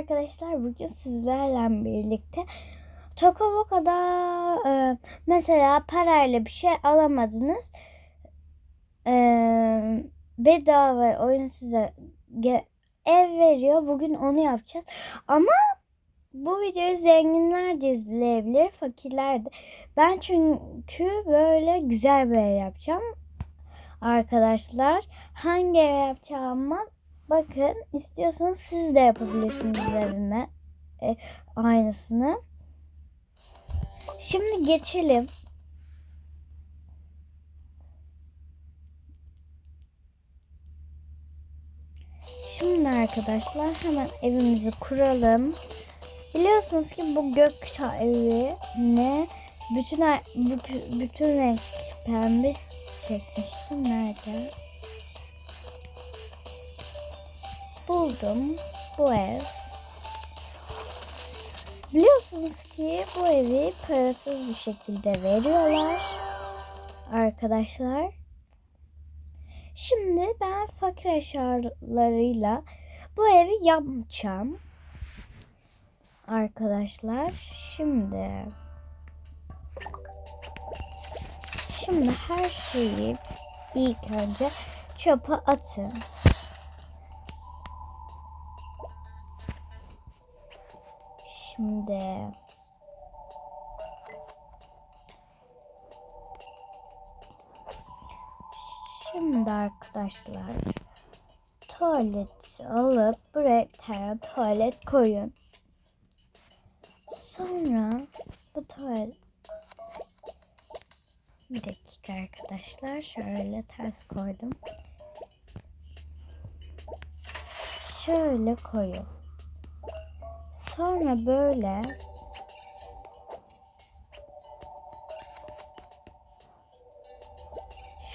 Arkadaşlar bugün sizlerle birlikte Tokoboko'da e, mesela parayla bir şey alamadınız. E, bedava oyun size ev veriyor. Bugün onu yapacağız. Ama bu videoyu zenginler de izleyebilir, fakirler de. Ben çünkü böyle güzel bir ev yapacağım. Arkadaşlar hangi ev yapacağımı Bakın istiyorsanız siz de yapabilirsiniz evime e, aynısını. Şimdi geçelim. Şimdi arkadaşlar hemen evimizi kuralım. Biliyorsunuz ki bu gökkuşağı evi ne bütün, bütün renk pembe çekmiştim. Nerede? Buldum bu ev. Biliyorsunuz ki bu evi parasız bir şekilde veriyorlar arkadaşlar. Şimdi ben fakir eşyalarıyla bu evi yapacağım. Arkadaşlar şimdi şimdi her şeyi ilk önce çöpe atın. Şimdi Şimdi arkadaşlar tuvalet alıp buraya bir tane tuvalet koyun. Sonra bu tuvalet bir dakika arkadaşlar şöyle ters koydum. Şöyle koyun. Sonra böyle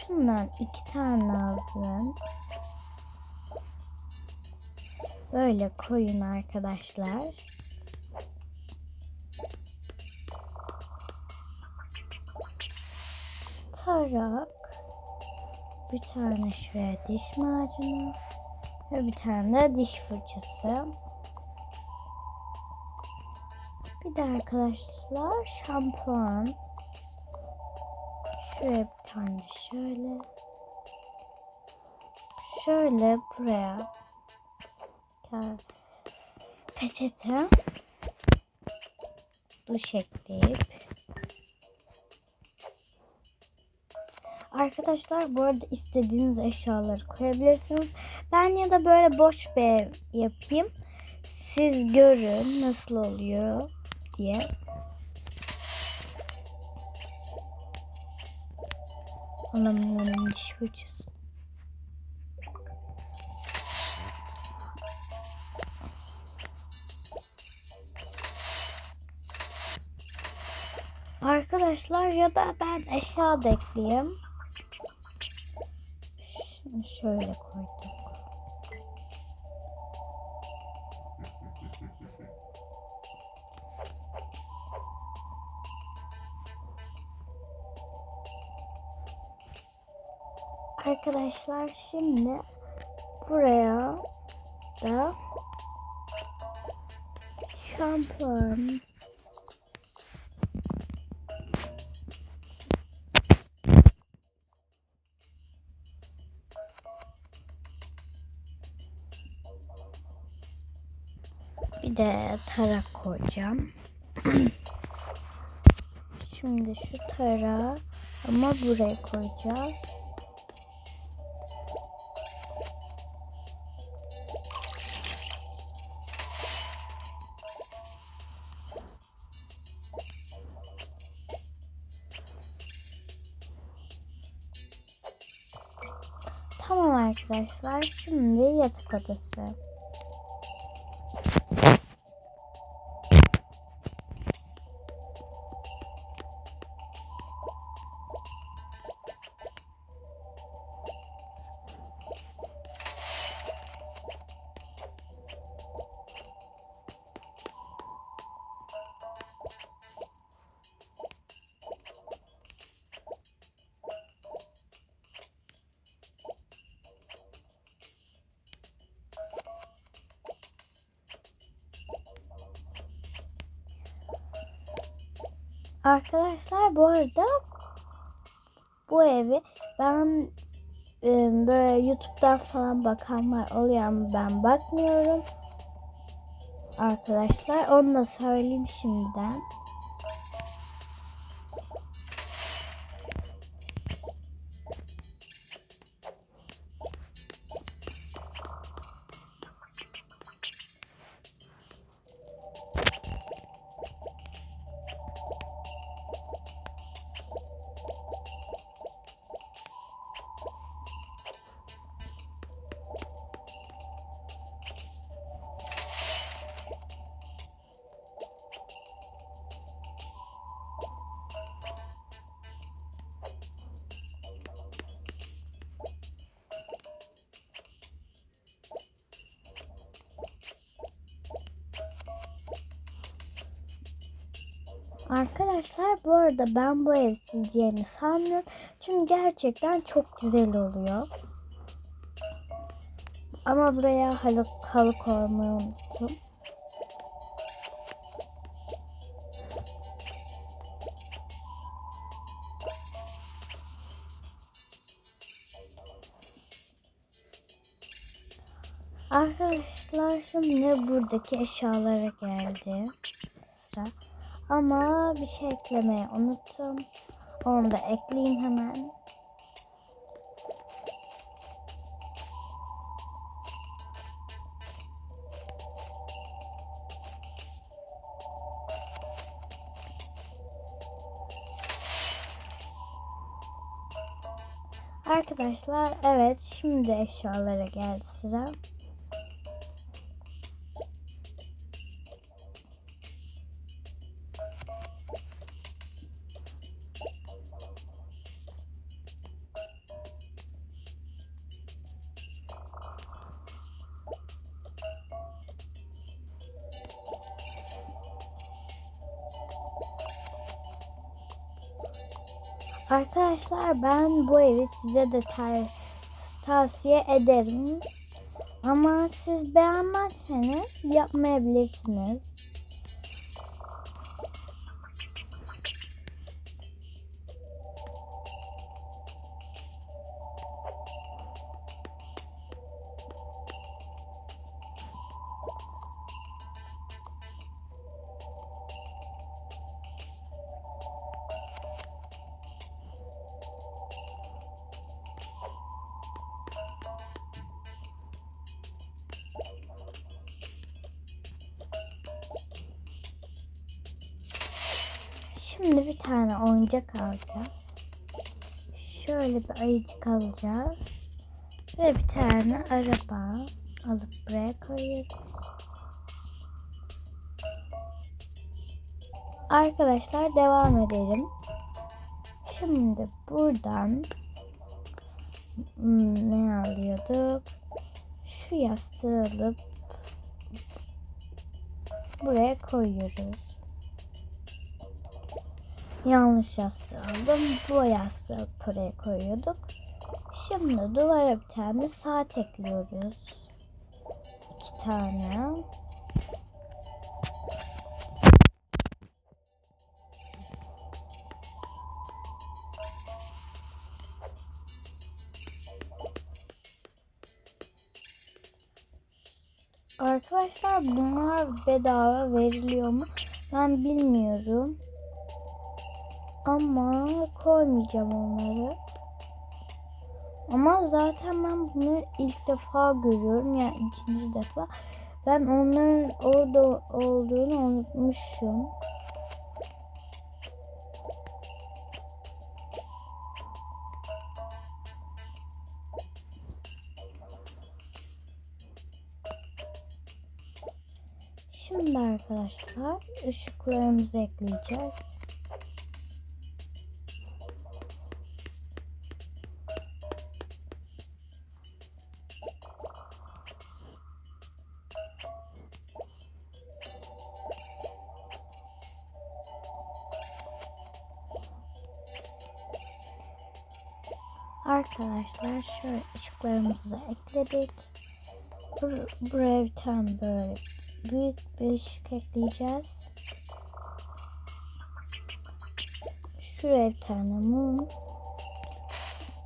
şundan iki tane aldım. Böyle koyun arkadaşlar. Tarak. Bir tane şuraya diş macunu. Ve bir tane de diş fırçası. De arkadaşlar şampuan. Şuraya bir tane şöyle. Şöyle buraya. Peçete. Duş ekleyip. Arkadaşlar bu arada istediğiniz eşyaları koyabilirsiniz. Ben ya da böyle boş bir ev yapayım. Siz görün nasıl oluyor diye. Alamıyorum diş fırçası. Arkadaşlar ya da ben eşya da ekleyeyim. Şunu şöyle koyduk. Arkadaşlar şimdi buraya da şampuan bir de tarak koyacağım. Şimdi şu tarağı ama buraya koyacağız. Arkadaşlar. Şimdi yatak odası. Arkadaşlar bu arada bu evi ben e, böyle YouTube'dan falan bakanlar oluyor ama ben bakmıyorum. Arkadaşlar onu da söyleyeyim şimdiden. Arkadaşlar bu arada ben bu evi sileceğimi sanmıyorum. Çünkü gerçekten çok güzel oluyor. Ama buraya halı, halı koymayı unuttum. Arkadaşlar şimdi buradaki eşyalara geldi sıra. Ama bir şey eklemeyi unuttum. Onu da ekleyeyim hemen. Arkadaşlar evet şimdi eşyalara geldi sıra. Ben bu evi size de ter- tavsiye ederim. Ama siz beğenmezseniz yapmayabilirsiniz. Şimdi bir tane oyuncak alacağız. Şöyle bir ayıcık alacağız. Ve bir tane araba alıp buraya koyuyoruz. Arkadaşlar devam edelim. Şimdi buradan hmm, ne alıyorduk? Şu yastığı alıp buraya koyuyoruz. Yanlış yastığı aldım. Bu yastığı buraya koyuyorduk. Şimdi duvara bir tane saat ekliyoruz. İki tane. Arkadaşlar bunlar bedava veriliyor mu? Ben bilmiyorum. Ama koymayacağım onları. Ama zaten ben bunu ilk defa görüyorum. Yani ikinci defa. Ben onların orada olduğunu unutmuşum. Şimdi arkadaşlar ışıklarımızı ekleyeceğiz. Arkadaşlar şöyle ışıklarımızı ekledik. Bur- buraya bir tane böyle büyük bir ışık ekleyeceğiz. Şuraya bir tane mum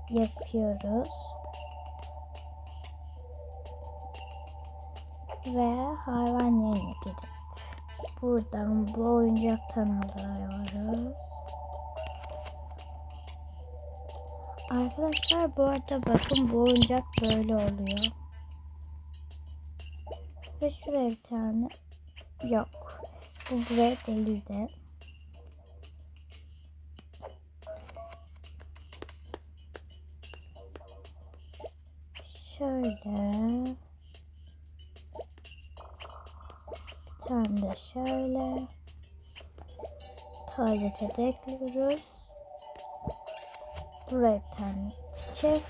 yapıyoruz. Ve hayvan yerine gidip buradan bu oyuncaktan alıyoruz. Arkadaşlar bu arada bakın bu oyuncak böyle oluyor. Ve şuraya bir tane yok. Bu buraya değildi. Şöyle. Bir tane de şöyle. Tuvalete de ekliyoruz. Buraya bir tane çiçek.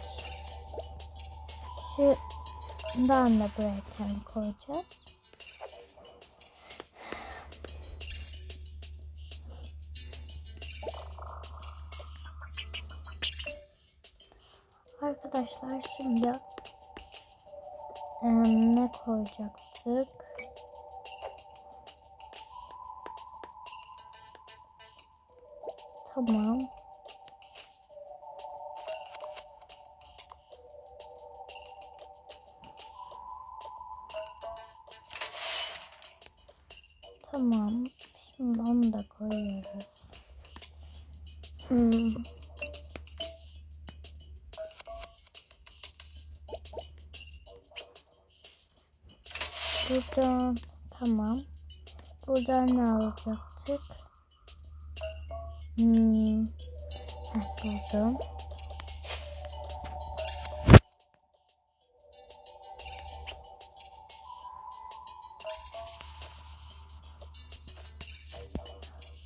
Şundan da buraya bir tane koyacağız. Arkadaşlar şimdi em, ne koyacaktık? Tamam. Ne alacaktık? Hmm. Heh.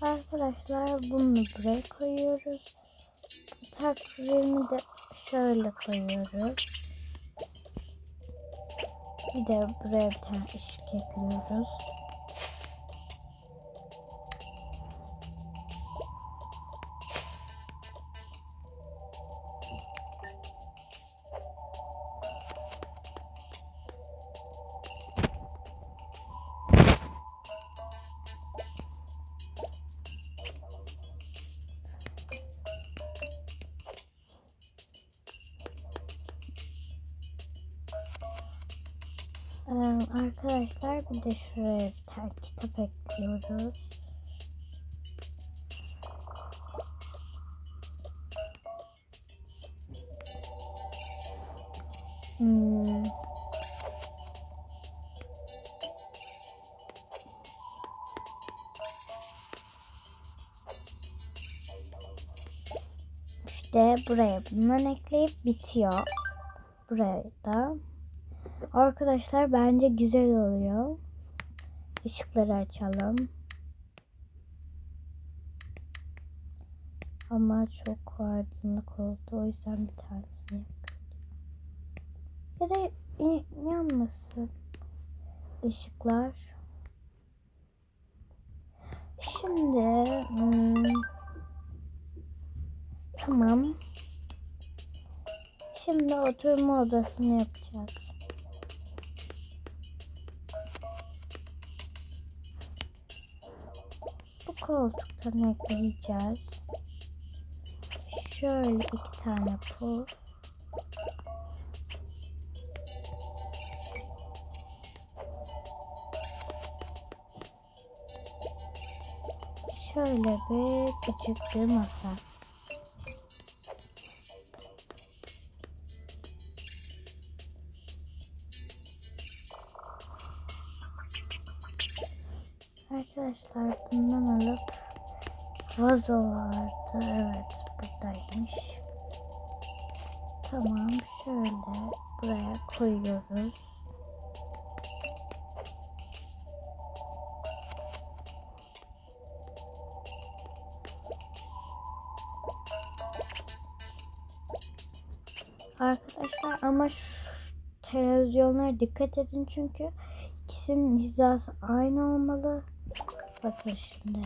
Arkadaşlar bunu buraya koyuyoruz. Takvimi de şöyle koyuyoruz. Bir de buraya bir tane ışık ekliyoruz. Ee, arkadaşlar bir de şuraya bir tane kitap ekliyoruz. Hmm. İşte buraya bundan ekleyip bitiyor. Buraya da. Arkadaşlar bence güzel oluyor. Işıkları açalım. Ama çok aydınlık oldu. O yüzden bir tanesini yakıyorum. Ya da yanmasın ışıklar. Şimdi hmm, tamam. Şimdi oturma odasını yapacağız. Bu koltuktan ekleyeceğiz. Şöyle iki tane pul. Şöyle bir küçük bir masa. Vazo vardı. Evet buradaymış. Tamam şöyle buraya koyuyoruz. Arkadaşlar ama şu televizyonlara dikkat edin çünkü ikisinin hizası aynı olmalı. Bakın şimdi.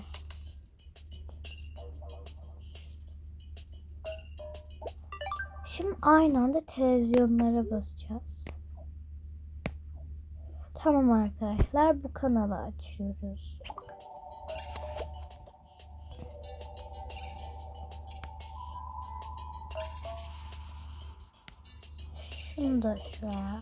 aynı anda televizyonlara basacağız. Tamam arkadaşlar bu kanalı açıyoruz. Şunu da şuraya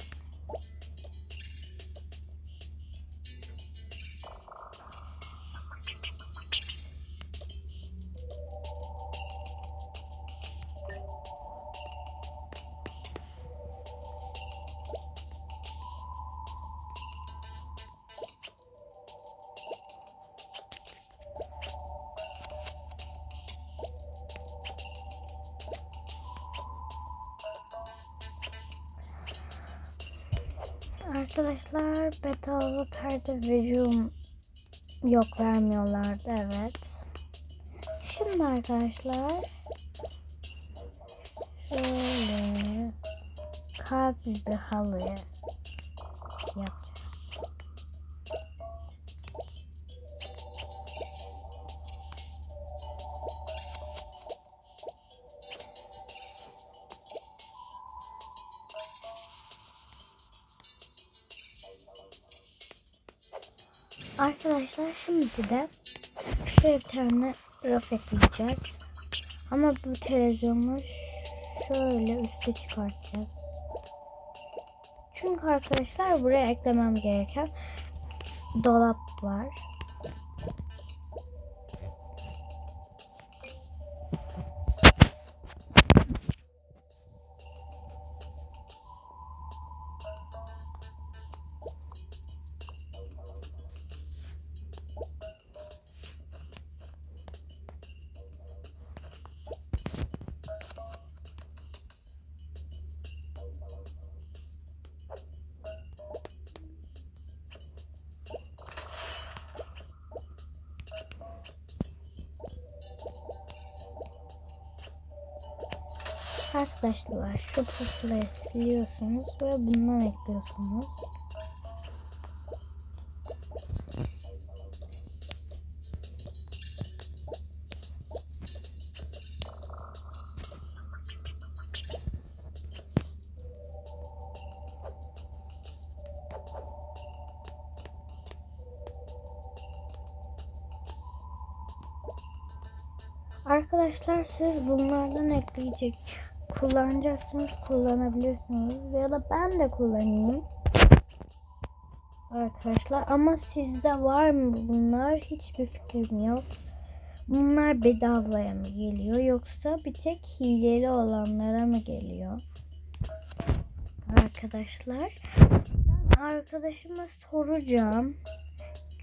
Arkadaşlar bedava perde veriyorum. Yok vermiyorlardı evet. Şimdi arkadaşlar şöyle kalpli bir halı Arkadaşlar şimdi de şöyle bir tane raf ekleyeceğiz. Ama bu televizyonu şöyle üste çıkartacağız. Çünkü arkadaşlar buraya eklemem gereken dolap var. Arkadaşlar şu pusulayı siliyorsunuz ve bundan ekliyorsunuz. Arkadaşlar siz bunlardan ekleyecek kullanacaksınız kullanabilirsiniz ya da ben de kullanayım. Arkadaşlar ama sizde var mı bunlar hiçbir fikrim yok. Bunlar bedavaya mı geliyor yoksa bir tek hileli olanlara mı geliyor? Arkadaşlar ben arkadaşıma soracağım.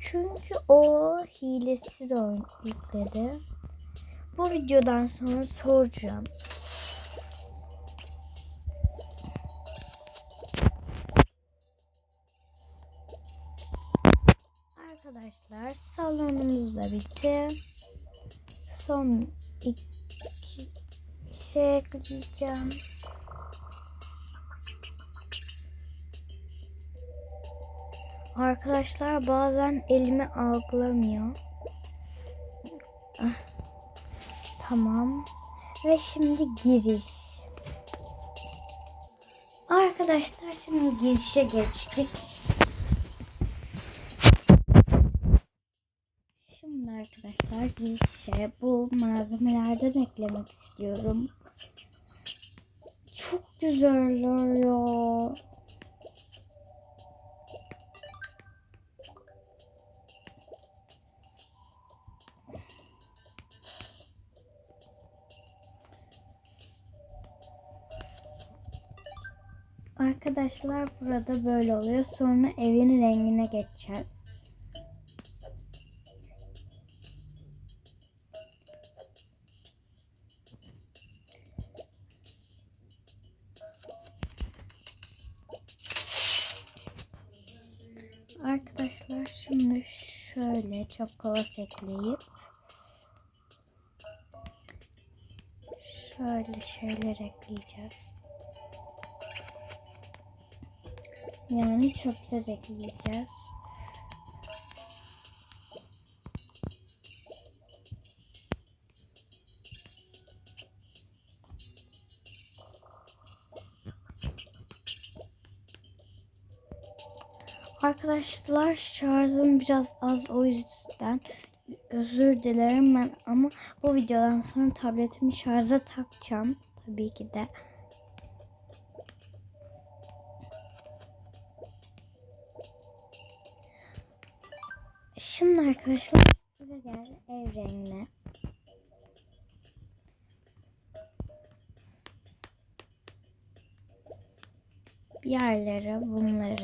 Çünkü o hilesiz oyun yükledi. Bu videodan sonra soracağım. Arkadaşlar salonumuz da bitti. Son iki şey ekleyeceğim. Arkadaşlar bazen elimi algılamıyor. Ah. Tamam. Ve şimdi giriş. Arkadaşlar şimdi girişe geçtik. Şimdi arkadaşlar girişe bu malzemelerden eklemek istiyorum. Çok güzeller ya. Arkadaşlar burada böyle oluyor. Sonra evin rengine geçeceğiz. Arkadaşlar şimdi şöyle çok kavas ekleyip şöyle şeyler ekleyeceğiz. Yani çöpler ekleyeceğiz. Arkadaşlar şarjım biraz az o yüzden özür dilerim ben ama bu videodan sonra tabletimi şarja takacağım tabii ki de. Şimdi arkadaşlar size geldi ev rengine. Bir yerlere bunları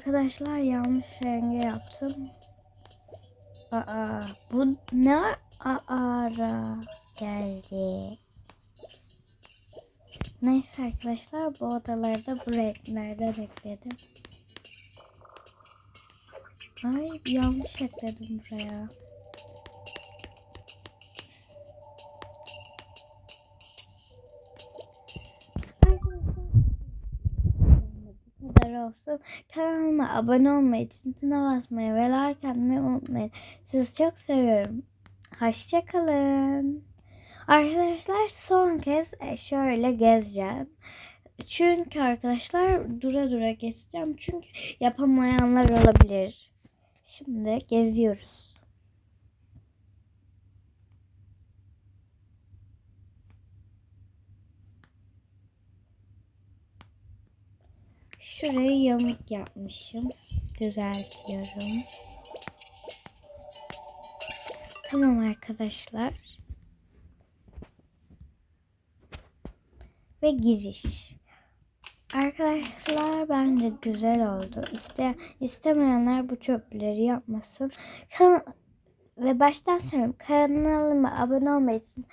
Arkadaşlar yanlış rengi yaptım. Aa, bu ne ara geldi? Neyse arkadaşlar bu odaları da bu renklerden ekledim. Ay yanlış ekledim buraya. Olsun. Kanalıma abone olmayı, çintine basmayı ve like atmayı unutmayın. Sizi çok seviyorum. Hoşçakalın. Arkadaşlar son kez e, şöyle gezeceğim. Çünkü arkadaşlar dura dura geçeceğim. Çünkü yapamayanlar olabilir. Şimdi geziyoruz. Şurayı yamuk yapmışım. Düzeltiyorum. Tamam arkadaşlar. Ve giriş. Arkadaşlar bence güzel oldu. İste, istemeyenler bu çöpleri yapmasın. Kan ve baştan söylüyorum kanalıma abone olmayı için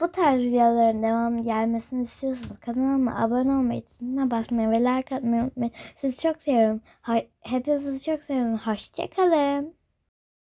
bu tarz videoların devam gelmesini istiyorsanız kanalıma abone olmayı için ne basmayı ve like atmayı unutmayın. Sizi çok seviyorum. Ha- Hepinizi çok seviyorum. Hoşçakalın.